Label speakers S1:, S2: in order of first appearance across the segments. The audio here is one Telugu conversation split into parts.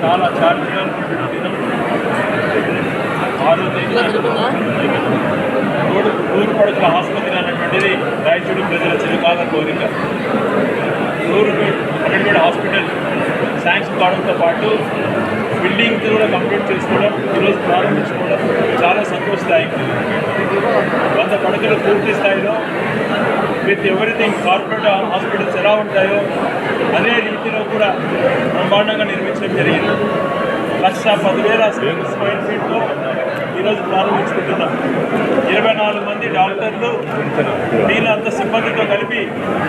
S1: చాలా ఆరో తేదీ నూరు పడకల ఆసుపత్రి అన్నటువంటిది రాయచూడి ప్రజల చిరకాల కోరిక. నూరు హండ్రెడ్ హాస్పిటల్ శాంక్షన్ కావడంతో పాటు బిల్డింగ్ కూడా కంప్లీట్ చేసుకోవడం ఈరోజు ప్రారంభించుకోవడం చాలా సంతోషదాయకం. వంద పడకలు పూర్తి స్థాయిలో విత్ ఎవ్రీథింగ్ కార్పొరేట్ హాస్పిటల్స్ ఎలా ఉంటాయో అదే రీతిలో కూడా బ్రహ్మాండంగా నిర్మించడం జరిగింది. లక్ష పదివేల స్క్వేర్ ఫీట్లో ఈరోజు ప్రారంభించుకుంటున్నాం. ఇరవై నాలుగు మంది డాక్టర్లు వీళ్ళంత సిబ్బందితో కలిపి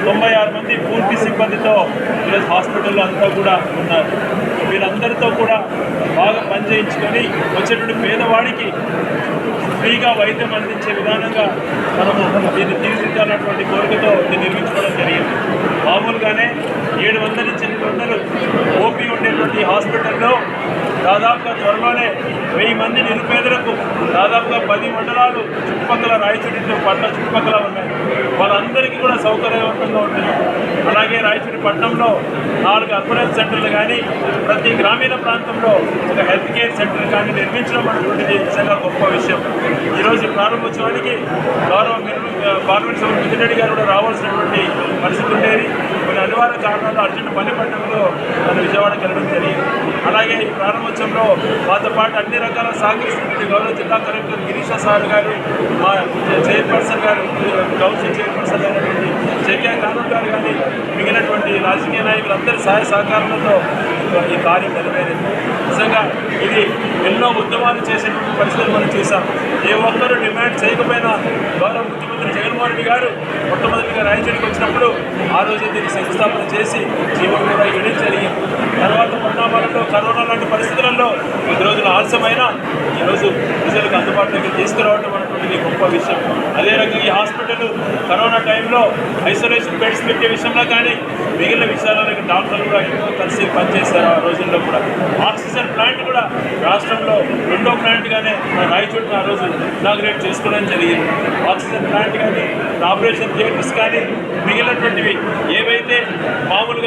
S1: తొంభై ఆరు మంది పూర్తి సిబ్బందితో ఈరోజు హాస్పిటల్లో అంతా కూడా ఉన్నారు. వీళ్ళందరితో కూడా బాగా పనిచేయించుకొని వచ్చేటువంటి పేదవాడికి ఫ్రీగా వైద్యం అందించే విధానంగా మనము దీన్ని తీర్చిదిద్దాలన్నటువంటి కోరికతో నిర్మించుకోవడం జరిగింది. మామూలుగానే ఏడు వందల నుంచి ఎనిమిది వందలు ఓపీ ఉండేటువంటి హాస్పిటల్లో దాదాపుగా త్వరలోనే వెయ్యి మంది నిరుపేదలకు దాదాపుగా పది మండలాలు చుట్టుపక్కల రాయచూరి పట్ల చుట్టుపక్కల ఉన్నాయి. వాళ్ళందరికీ కూడా సౌకర్యవంతంగా ఉంటుంది అలాగే రాయచూరి పట్టణంలో నాలుగు అంబులెన్స్ సెంటర్లు కానీ ప్రతి గ్రామీణ ప్రాంతంలో ఒక హెల్త్ కేర్ సెంటర్ కానీ నిర్మించడం అనేటువంటిది నిజంగా గొప్ప విషయం. ఈరోజు ప్రారంభోత్సవానికి గౌరవ మినిమం పార్లమెంట్ సభ్యులు మిథున్ రెడ్డి గారు కూడా రావాల్సినటువంటి పరిస్థితి ఉండేది. కొన్ని అనివార్య కారణాలు అర్జెంట్ పని పట్టడంలో నన్ను విజయవాడకి వెళ్ళడం జరిగింది. అలాగే ఈ ప్రారంభోత్సవంలో మాతో పాటు అన్ని రకాల సహకరిస్తున్న గౌరవ జిల్లా కలెక్టర్ గిరీష సార్ గారు మా చైర్పర్సన్ గారు కౌన్సిల్ చైర్పర్సన్ అయినటువంటి జేకే కానూర్ గారు కానీ మిగిలినటువంటి రాజకీయ నాయకులందరి సహాయ సహకారాలతో ఈ కార్యం నెరవేరింది. నిజంగా ఇది ఎన్నో ఉద్యమాలు చేసేటువంటి పరిస్థితులు మనం చూసాం ఏ ఒక్కరూ డిమాండ్ చేయకపోయినా గౌరవ ముఖ్యమంత్రి జగన్మోహన్ రెడ్డి గారు మొట్టమొదటిగా రాయచూడికి ఆ రోజు దీన్ని శంకుస్థాపన చేసి జీవం కూడా ఇవ్వడం జరిగింది. తర్వాత పరిణామాలలో కరోనా లాంటి పరిస్థితులలో కొద్ది రోజులు ఆలస్యమైన ఈరోజు ప్రజలకు అందుబాటులోకి తీసుకురావడం అనేటువంటిది గొప్ప విషయం. అదే రకంగా ఈ హాస్పిటల్ కరోనా టైంలో ఐసోలేషన్ బెడ్స్ పెట్టే విషయంలో కానీ మిగిలిన విషయాలలో డాక్టర్లు కూడా ఎంతో కలిసి పనిచేశారు ఆ రోజుల్లో కూడా కూడా. రాష్ట్రంలో రెండో ప్లాంట్గానే మన రాయచోటిని ఆ రోజు ఇనాగ్రేట్ చేసుకోవడం జరిగింది. ఆక్సిజన్ ప్లాంట్ కానీ ఆపరేషన్ థియేటర్స్ కానీ మిగిలినటువంటివి ఏ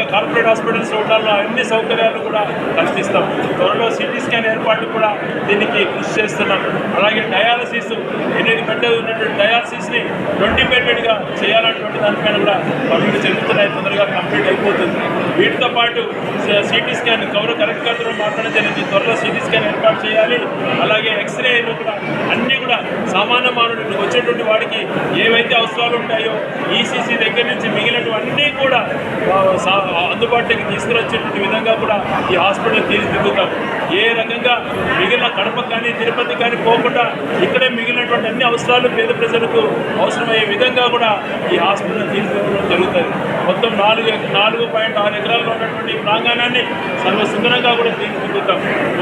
S1: కార్పొరేట్ హాస్పిటల్స్ ఉండాలో అన్ని సౌకర్యాలు కూడా కల్పిస్తాం. త్వరలో సిటీ స్కాన్ ఏర్పాటు కూడా దీనికి కృషి చేస్తున్నాం. అలాగే డయాలసిస్ ఎనిమిది బెడ్లు ఉన్నటువంటి డయాలసిస్ని ట్వంటీ బెడ్గా చేయాలన్నటువంటి దానిపైన కూడా పనులు జరుగుతున్నాయి. తొందరగా కంప్లీట్ అయిపోతుంది. వీటితో పాటు సిటీ స్కాన్ కౌరవ కలెక్టర్ గారితో మాట్లాడడం జరిగింది. త్వరలో సిటీ స్కాన్ ఏర్పాటు చేయాలి. అలాగే ఎక్స్రేలు కూడా అన్నీ కూడా సామాన్య మానవుడికి వచ్చేటువంటి వాడికి ఏవైతే అవసరాలు ఉంటాయో ఈసీసీ దగ్గర నుంచి మిగిలినవన్నీ కూడా సా- అందుబాటులోకి తీసుకురచ్చేటువంటి విధంగా కూడా ఈ హాస్పిటల్ తీర్చిదిద్దుతాం ఏ రకంగా మిగిలిన కడప కానీ తిరుపతి కానీ పోకుండా ఇక్కడే మిగిలినటువంటి అన్ని అవసరాలు పేద ప్రజలకు అవసరమయ్యే విధంగా కూడా ఈ హాస్పిటల్ తీర్చిదిద్దడం జరుగుతుంది. మొత్తం నాలుగు నాలుగు పాయింట్ ఆరు ఎకరాల్లో ఉన్నటువంటి ప్రాంగణాన్ని సర్వసుందరంగా కూడా తీర్చిదిద్దుతాం.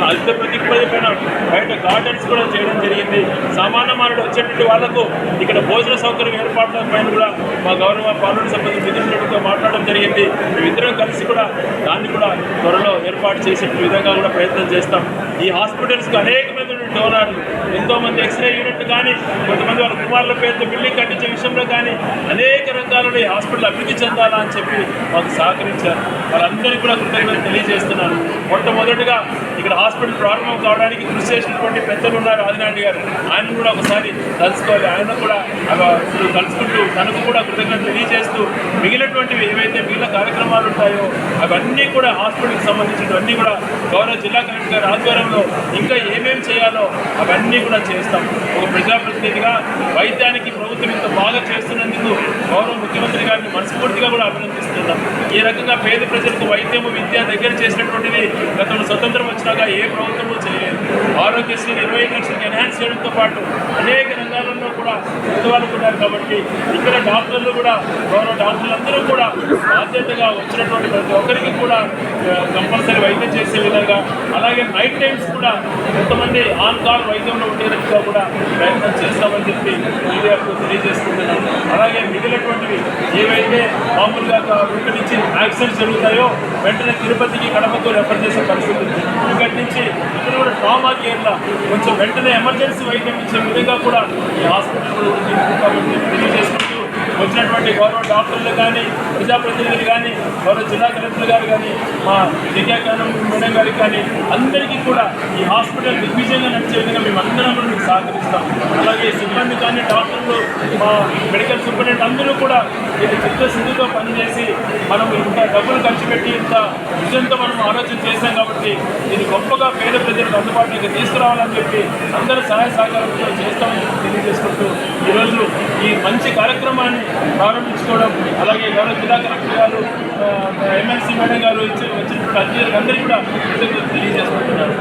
S1: అధిక ప్రతిపదిపైన బయట గార్డెన్స్ కూడా చేయడం జరిగింది. సామాన్య మానవుడు వచ్చేటువంటి వాళ్ళకు ఇక్కడ భోజన సౌకర్యం ఏర్పాట్ల పైన కూడా మా గౌరవ పార్లమెంట్ సభ్యులు మిథున్ మాట్లాడడం జరిగింది. మేమిద్దరం కలిసి కూడా దాన్ని కూడా త్వరలో ఏర్పాటు చేసే విధంగా కూడా ప్రయత్నం చేస్తాం. ఈ హాస్పిటల్స్కి అనేకమైన డోనర్లు ఎంతోమంది ఎక్స్రే యూనిట్ కానీ కొంతమంది వాళ్ళ కుమారుల పేరుతో బిల్డింగ్ కట్టించే విషయంలో కానీ అనేక రంగాలలో హాస్పిటల్ అభివృద్ధి చెందాలా అని చెప్పి మాకు సహకరించారు. వాళ్ళందరికీ కూడా కృతజ్ఞతలు తెలియజేస్తున్నాను. మొట్టమొదటిగా ఇక్కడ హాస్పిటల్ ప్రారంభం కావడానికి కృషి చేసినటువంటి పెద్దలు ఉన్నారు ఆదినాయుడు గారు. ఆయన కూడా ఒకసారి తలుచుకోవాలి ఆయన కూడా కలుసుకుంటూ తలుచుకుంటూ తనకు కూడా కృతజ్ఞతలు తెలియజేస్తూ మిగిలినటువంటివి ఏవైతే మిగిలిన కార్యక్రమాలు ఉంటాయో అవన్నీ కూడా హాస్పిటల్కి సంబంధించినవన్నీ కూడా గౌరవ జిల్లా కలెక్టర్ గారి ఆధ్వర్యంలో ఇంకా ఏమేమి చేయాలో అవన్నీ కూడా చేస్తాం. ఒక ప్రజాప్రతినిధిగా వైద్యానికి ప్రభుత్వం ఇంత బాగా చేస్తున్నందుకు గౌరవ ముఖ్యమంత్రి గారిని మనస్ఫూర్తిగా కూడా అభినందిస్తున్నాం. ఈ రకంగా పేద ప్రజలకు వైద్యము విద్య దగ్గర చేసినటువంటిది గతంలో స్వతంత్రం వచ్చినాక ఏ ప్రభుత్వము చేయలేదు. ఆరోగ్యశ్రీ ఇరవై లక్షలకు ఎన్హాన్స్ చేయడంతో పాటు అనేక రంగాలలో కూడా పెద్దవాళ్ళు ఉన్నారు కాబట్టి ఇక్కడ డాక్టర్లు కూడా గౌరవ డాక్టర్లు అందరూ కూడా బాధ్యతగా వచ్చినటువంటి ప్రతి ఒక్కరికి కూడా కంపల్సరీ వైద్యం చేసే విధంగా అలాగే నైట్ టైమ్స్ కూడా కొంతమంది ఆన్ కాల్ వైద్యంలో ఉండేటట్టుగా కూడా ప్రయత్నం చేస్తామని చెప్పి మీడియాకు తెలియజేసుకుంటున్నాం. అలాగే మిగిలినటువంటివి ఏవైతే మామూలుగా ఇక్కడి నుంచి యాక్సిడెంట్స్ జరుగుతాయో వెంటనే తిరుపతికి కడపకు రెఫర్ చేసే పరిస్థితి ఉంది. ఇక్కడి నుంచి ఇక్కడ కూడా ట్రామా కేర్లో కొంచెం వెంటనే ఎమర్జెన్సీ వైద్యం ఇచ్చే విధంగా కూడా ఈ హాస్పిటల్ కూడా ఉంది వచ్చినటువంటి గౌరవ డాక్టర్లు కానీ ప్రజాప్రతినిధులు కానీ గౌరవ జిల్లా కలెక్టర్ గారు కానీ మా విద్యాకాలం మేడం గారికి కానీ అందరికీ కూడా ఈ హాస్పిటల్ దిగ్విజయంగా నడిచే విధంగా మేము అందరం కూడా మీకు సహకరిస్తాం. అలాగే సిబ్బంది కానీ డాక్టర్లు మా మెడికల్ సూపరింటెండెంట్ అందరూ కూడా ఇది చిత్తశుద్ధితో పనిచేసి మనం ఇంత డబ్బులు ఖర్చు పెట్టి ఇంత విజయంతో మనం ఆలోచన చేశాం కాబట్టి ఇది గొప్పగా పేద ప్రజలకు అందుబాటులోకి తీసుకురావాలని చెప్పి అందరూ సహాయ సహకారంతో చేస్తామని తెలియజేసుకుంటూ ఈరోజు మంచి కార్యక్రమాన్ని ప్రారంభించుకోవడం అలాగే గౌరవ జిల్లా కలెక్టర్ గారు ఎమ్మెల్సీ మేడం గారు ఇచ్చి వచ్చిన ప్రతి అందరికీ కూడా తెలియజేసుకుంటున్నారు